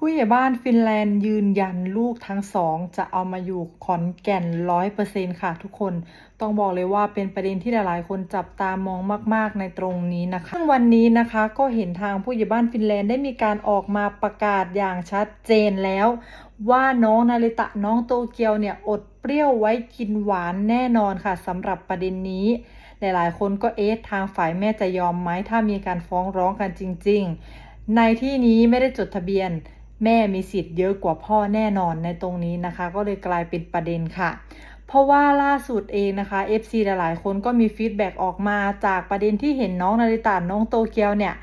ผู้ใหญ่บ้านฟินแลนด์ยืนยันลูกทั้งสอง จะเอามาอยู่ขอนแก่นร้อยเปอร์เซ็นค่ะทุกคน ต้องบอกเลยว่าเป็นประเด็นที่หลายๆ คนจับตามองมากๆในตรงนี้นะคะซึ่งวันนี้นะคะก็เห็นทางผู้ใหญ่บ้านฟินแลนด์ได้มีการออกมาประกาศอย่างชัดเจนแล้ว ว่าน้องนาริตะน้องโตเกียวเนี่ยอดเปรี้ยวไว้กินหวานแน่นอนค่ะสำหรับประเด็นนี้หลายๆ คนก็เอ๊ะทางฝ่ายแม่จะยอมไหมถ้ามีการฟ้องร้องกันจริง ๆ ในที่นี้ไม่ได้จดทะเบียน แม่มีสิทธิ์เยอะกว่าพ่อแน่นอนในตรงนี้นะคะ ก็เลยกลายเป็นประเด็นค่ะ เพราะว่าล่าสุดเองนะคะ FC หลายๆ คนก็มีฟีดแบ็กออกมาจากประเด็นที่เห็นน้องนาริตาน้องโตเกียวเนี่ย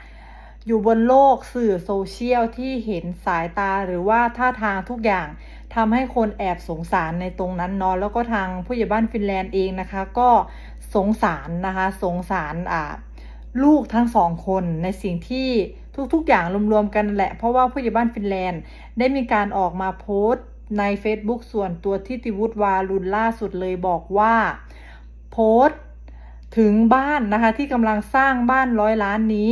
อยู่บนโลกสื่อโซเชียลที่เห็นสายตาหรือว่าท่าทางทุกอย่างทำให้คนแอบสงสารในตรงนั้นเนาะแล้วก็ทางผู้ใหญ่บ้านฟินแลนด์เองนะคะ ก็สงสารนะคะ สงสารอ่าลูกทั้งสองคนในสิ่งที่ ทุกๆ อย่างรวมๆกันแหละ เพราะว่าผู้ใหญ่บ้านฟินแลนด์ ได้มีการออกมาโพสต์ใน Facebook ส่วนตัวที่ติวุฒวารุณล่าสุดเลยบอกว่าโพสต์ถึงบ้านนะคะที่กำลังสร้างบ้านร้อยล้านนี้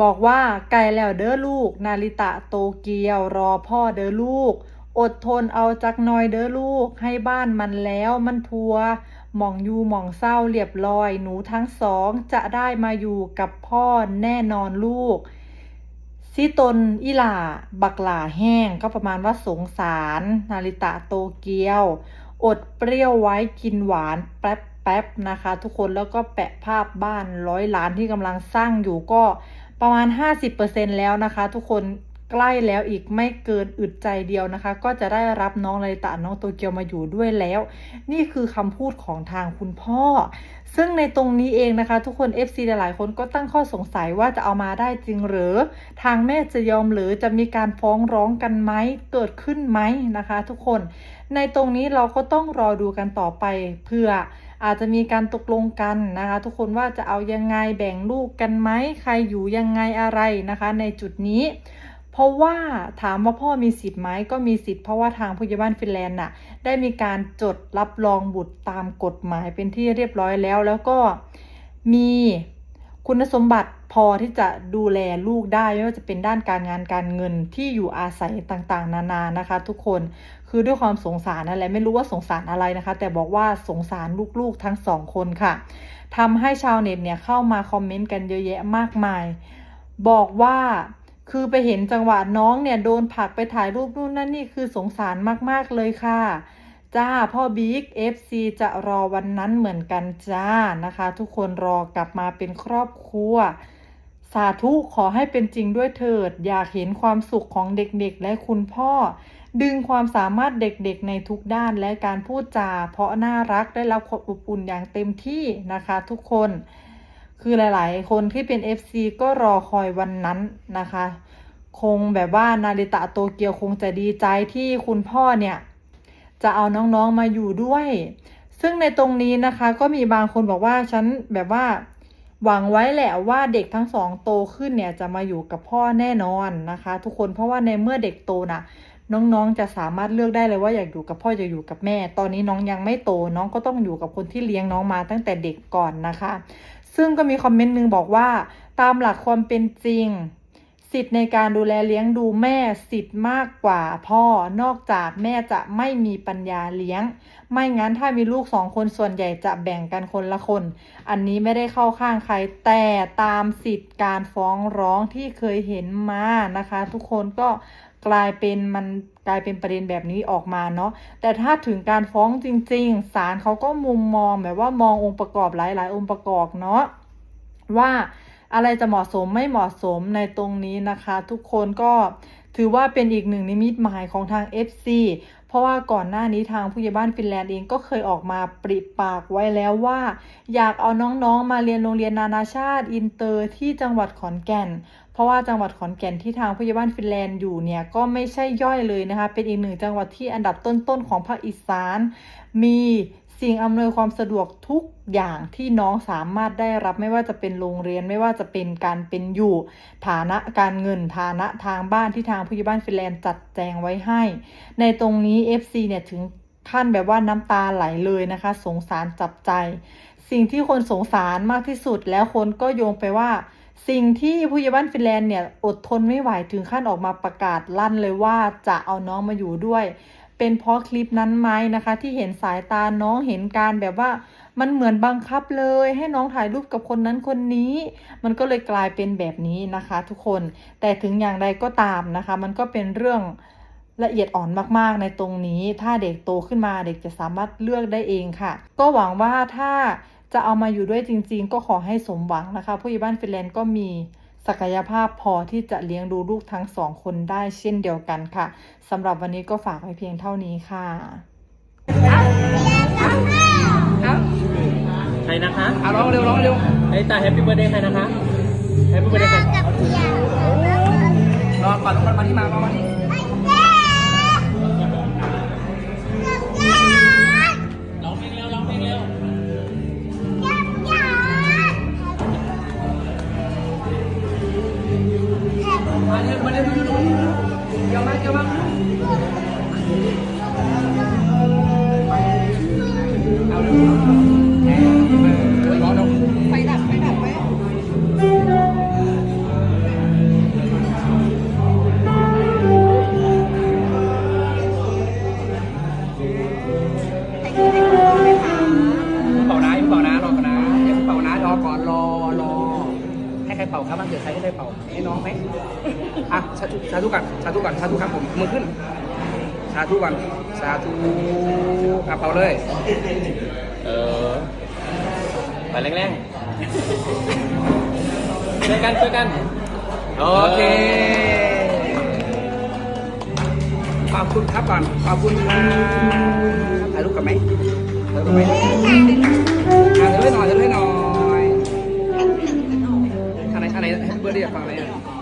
บอกว่าไกลแล้วเด้อลูก นาริตะโตเกียวรอพ่อเด้อลูก อดทนเอาจักหน่อยเด้อลูก ให้บ้านมันแล้วมันทัวหมองอยู่หมองเศร้าเรียบร้อย หนูทั้งสองจะได้มาอยู่กับพ่อแน่นอนลูก ซีตนอิล่าบักหลาแห้งก็ประมาณว่าสงสาร นาริตะโตเกียว อดเปรี้ยวไว้กินหวานแป๊บแป๊บนะคะ ทุกคนแล้วก็แปะภาพบ้านร้อยล้านที่กำลังสร้างอยู่ก็ประมาณ 50%แล้วนะคะ ทุกคน ใกล้แล้วอีกไม่เกินอึดใจเดียวนะคะ ก็จะได้รับน้องนาริตะน้องโตเกียวมาอยู่ด้วยแล้ว นี่คือคำพูดของทางคุณพ่อ ซึ่งในตรงนี้เองนะคะ ทุกคน FC หลายๆ คนก็ตั้งข้อสงสัยว่าจะเอามาได้จริงหรือ ทางแม่จะยอมหรือจะมีการฟ้องร้องกันไหมเกิดขึ้นไหมนะคะ ทุกคนในตรงนี้เราก็ต้องรอดูกันต่อไปเพื่ออาจจะมีการตกลงกันนะคะ ทุกคนว่าจะเอายังไงแบ่งลูกกันไหมใครอยู่ยังไงอะไรนะคะ ในจุดนี้ เพราะว่าถามว่าพ่อมีสิทธิ์ไหมก็มีสิทธิ์เพราะว่าทางผู้ใหญ่บ้านฟินแลนด์น่ะได้มีการจดรับรองบุตรตามกฎหมายเป็นที่เรียบร้อยแล้ว แล้วก็มีคุณสมบัติพอที่จะดูแลลูกได้ไม่ว่าจะเป็นด้านการงานการเงินที่อยู่อาศัยต่างๆ นานานะคะ ทุกคนคือด้วยความสงสารนั่นแหละไม่รู้ว่าสงสารอะไรนะคะ แต่บอกว่าสงสารลูกๆทั้งสองคนค่ะทำให้ชาวเน็ตเนี่ยเข้ามาคอมเมนต์กันเยอะแยะมากมาย บอกว่า คือไปเห็นจังหวะน้องเนี่ยโดนผลักไปถ่ายรูปนู่นนั่นนี่คือสงสารมากๆเลยค่ะ จ้าพ่อบิ๊ก FC จะรอวันนั้นเหมือนกันจ้านะคะ ทุกคนรอกลับมาเป็นครอบครัว สาธุขอให้เป็นจริงด้วยเถิด อยากเห็นความสุขของเด็กๆ และคุณพ่อ ดึงความสามารถเด็กๆ ในทุกด้านและการพูดจา เพราะน่ารักได้รับความอบอุ่นอย่างเต็มที่นะคะ ทุกคน คือหลาย ๆ คนที่เป็น FC ก็รอคอยวันนั้นนะคะ คงแบบว่านาริตะโตเกียวคงจะดีใจที่คุณพ่อเนี่ย จะเอาน้อง ๆ มาอยู่ด้วย ซึ่งในตรงนี้นะคะ ก็มีบางคนบอกว่าฉันแบบว่า หวังไว้แหละว่าเด็กทั้งสองโตขึ้นเนี่ยจะมาอยู่กับพ่อแน่นอนนะคะ ทุกคนเพราะว่าในเมื่อเด็กโตน่ะน้องๆ จะสามารถเลือกได้เลยว่าอยากอยู่กับพ่ออยากอยู่กับแม่ ตอนนี้น้องยังไม่โต น้องก็ต้องอยู่กับคนที่เลี้ยงน้องมาตั้งแต่เด็กก่อนนะคะ ซึ่งก็มีคอมเมนต์หนึ่งบอกว่า ตามหลักความเป็นจริง สิทธิ์ในการดูแลเลี้ยงดูแม่สิทธิ์มากกว่าพ่อนอกจากแม่จะไม่มีปัญญาเลี้ยง ไม่งั้นถ้ามีลูกสองคนส่วนใหญ่จะแบ่งกันคนละคน อันนี้ไม่ได้เข้าข้างใครแต่ตามสิทธิ์การฟ้องร้องที่เคยเห็นมานะคะ ทุกคนก็ กลายเป็นมันกลายเป็นประเด็นแบบนี้ออกมาเนาะแต่ถ้าถึงการฟ้องจริง ๆศาลเขาก็มุมมองแบบว่ามององค์ประกอบหลาย ๆ องค์ประกอบเนาะว่าอะไรจะเหมาะสมไม่เหมาะสมในตรงนี้นะคะ ทุกคนก็ถือว่าเป็นอีกหนึ่งนิมิตหมายของทาง FC เพราะว่าก่อนหน้านี้ทางผู้ใหญ่บ้านฟินแลนด์เองก็เคยออกมาปริปากไว้แล้วว่า อยากเอาน้องๆมาเรียนโรงเรียนนานาชาติอินเตอร์ที่จังหวัดขอนแก่น ราะว่าจังหวัดขอนแก่นที่ทางผู้ใหญ่บ้านฟินแลนด์อยู่เนี่ยก็ไม่ใช่ย่อยเลยนะคะ เป็นอีกหนึ่งจังหวัดที่อันดับต้นๆของภาคอีสาน มีสิ่งอำนวยความสะดวกทุกอย่างที่น้องสามารถได้รับไม่ว่าจะเป็นโรงเรียนไม่ว่าจะเป็นการเป็นอยู่ ฐานะการเงินฐานะทางบ้านที่ทางผู้ใหญ่บ้านฟินแลนด์จัดแจงไว้ให้ ในตรงนี้ FC เนี่ยถึงขั้นแบบว่าน้ำตาไหลเลยนะคะ สงสารจับใจ สิ่งที่คนสงสารมากที่สุดแล้วคนก็โยงไปว่า สิ่งที่ผู้ใหญ่บ้านฟินแลนด์เนี่ยอดทนไม่ไหวถึงขั้นออกมาประกาศลั่นเลยว่าจะเอาน้องมาอยู่ด้วย เป็นเพราะคลิปนั้นไหมนะคะ ที่เห็นสายตาน้องเห็นการแบบว่ามันเหมือนบังคับเลย ให้น้องถ่ายรูปกับคนนั้นคนนี้ มันก็เลยกลายเป็นแบบนี้นะคะ ทุกคนแต่ถึงอย่างใดก็ตามนะคะ มันก็เป็นเรื่องละเอียดอ่อนมากๆ ในตรงนี้ ถ้าเด็กโตขึ้นมาเด็กจะสามารถเลือกได้เองค่ะ ก็หวังว่าถ้า จะเอามาอยู่ด้วยจริง ๆ ก็ขอให้สมหวังนะคะ ผู้ใหญ่บ้านฟินแลนด์ก็มีศักยภาพพอที่จะเลี้ยงดูลูกทั้งสองคนได้เช่นเดียวกันค่ะสำหรับวันนี้ก็ฝากไว้เพียงเท่านี้ค่ะใครนะคะเอาร้องเร็วร้องเร็วไอ้ตาแฮปปี้เบ t ร์เดย์ใครนะคะแฮปปี้เบ t ร์เดย์ใครรอก่อนรอมาที่มารอมาที่ มาเร็วม เป่าครับมันเกิดใครให้ใครเป่าให้น้องไหมอะสาธุสาธุก่อนสาธุก่อนสาธุครับผมมือขึ้น สาธุก่อนสาธุอะเป่าเลย เออไปแรงๆช่วยกันช่วยกัน โอเค ขอบคุณครับก่อน ขอบคุณครับถ่ายรูปกันไหมถ่ายรูปกันไหมอะถ่ายรูปให้หน่อยถ่ายรูปให้หน่อย อะไรอะไ